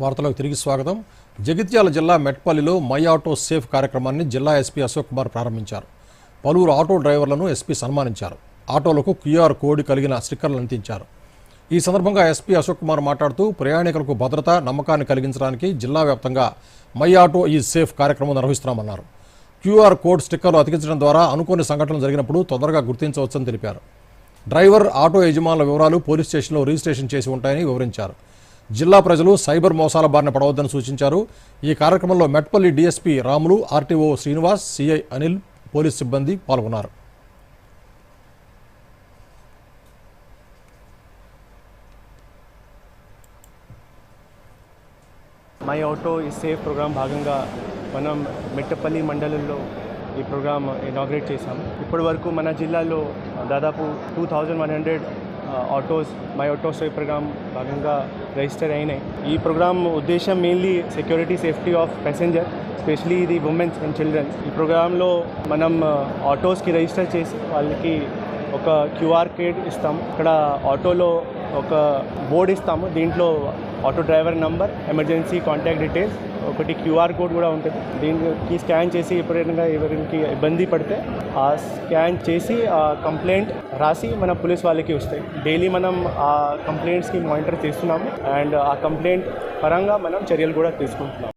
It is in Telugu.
వార్తలకు తిరిగి స్వాగతం. జగిత్యాల జిల్లా మెట్పల్లిలో మై ఆటో సేఫ్ కార్యక్రమాన్ని జిల్లా ఎస్పీ అశోక్ కుమార్ ప్రారంభించారు. పలువురు ఆటో డ్రైవర్లను ఎస్పీ సన్మానించారు. ఆటోలకు క్యూఆర్ కోడ్ కలిగిన స్టిక్కర్లు అందించారు. ఈ సందర్భంగా ఎస్పీ అశోక్ కుమార్ మాట్లాడుతూ ప్రయాణికులకు భద్రత నమ్మకాన్ని కలిగించడానికి జిల్లా వ్యాప్తంగా మై ఆటో ఈ సేఫ్ కార్యక్రమం నిర్వహిస్తున్నామన్నారు. క్యూఆర్ కోడ్ స్టిక్కర్లు అతికించడం ద్వారా అనుకోని సంఘటనలు జరిగినప్పుడు తొందరగా గుర్తించవచ్చని తెలిపారు. డ్రైవర్ ఆటో యజమానుల వివరాలు పోలీస్ స్టేషన్లో రిజిస్ట్రేషన్ చేసి ఉంటాయని వివరించారు. జిల్లా ప్రజలు సైబర్ మోసాల బారిన పడవద్దని సూచించారు. ఈ కార్యక్రమంలో Metpally DSP Ramulu RTO Srinivas CI Anil police సిబ్బంది పాల్గొన్నారు. My auto is safe program భాగంగా మనం మెట్టపల్లి మండలంలో ఈ ప్రోగ్రామ్ ఇనాగ్రేట్ చేశాం. ఇప్పటి వరకు మన జిల్లాలో దాదాపు two thousand one hundred autos my auto save program భాగంగా రిజిస్టర్ అయినాయి. ఈ ప్రోగ్రామ్ ఉద్దేశం mainly security safety of passenger specially the womens and children ఈ ప్రోగ్రాంలో మనం ఆటోస్కి రిజిస్టర్ చేసి వాళ్ళకి ఒక క్యూఆర్ కోడ్ ఇస్తాం. ఇక్కడ ఆటోలో ఒక బోర్డు ఇస్తాము. దీంట్లో auto driver number emergency contact details ఒకటి క్యూఆర్ కోడ్ కూడా ఉంటుంది. దీనికి స్కాన్ చేసి ఎప్పుడైనా ఎవరికి ఇబ్బంది పడితే ఆ స్కాన్ చేసి ఆ కంప్లైంట్ రాసి మన పోలీస్ వాళ్ళకి వస్తాయి డైలీ మనం ఆ కంప్లైంట్స్కి మానిటర్ చేస్తున్నాము. అండ్ ఆ కంప్లైంట్ పరంగా మనం చర్యలు కూడా తీసుకుంటున్నాం